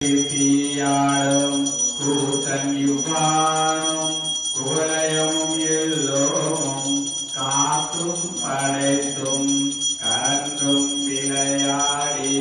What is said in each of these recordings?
തീയാളും കൂത്തൻ യുവാനും കുവലയവും എല്ലോവും കാത്തും പടത്തും കണ്ടും വിളയാടി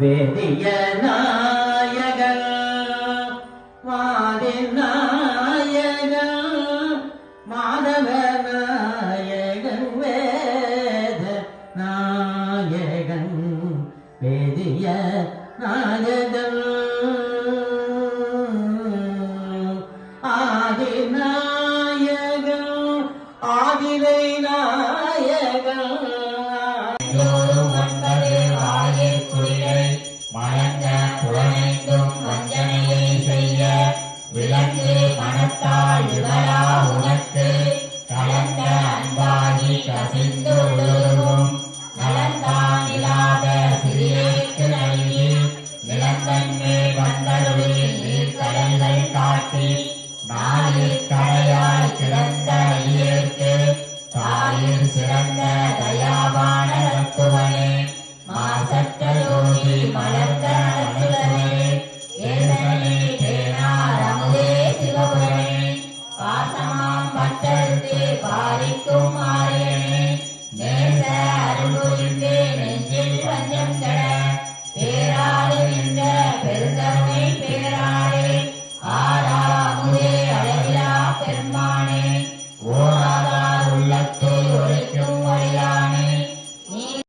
വേദിയ വാദിനായകൻ മാധവ നായകൻ വേദ നായകൻ വേദിയ ആദിനായകൻ இதை நாயகன் வணங்க புலனைந்தும் வஞ்சனையை செய்ய விளங்கு மனத்தால் விவரா உனக்கு கலந்த அன்பாகி கசிந்து உழுவும் நலந்தான் இல்லாத சிறியேற்று நல்கி நிலந்தன்மேல் வந்தருளில் நீர் கடல்கள் காட்டி Lord.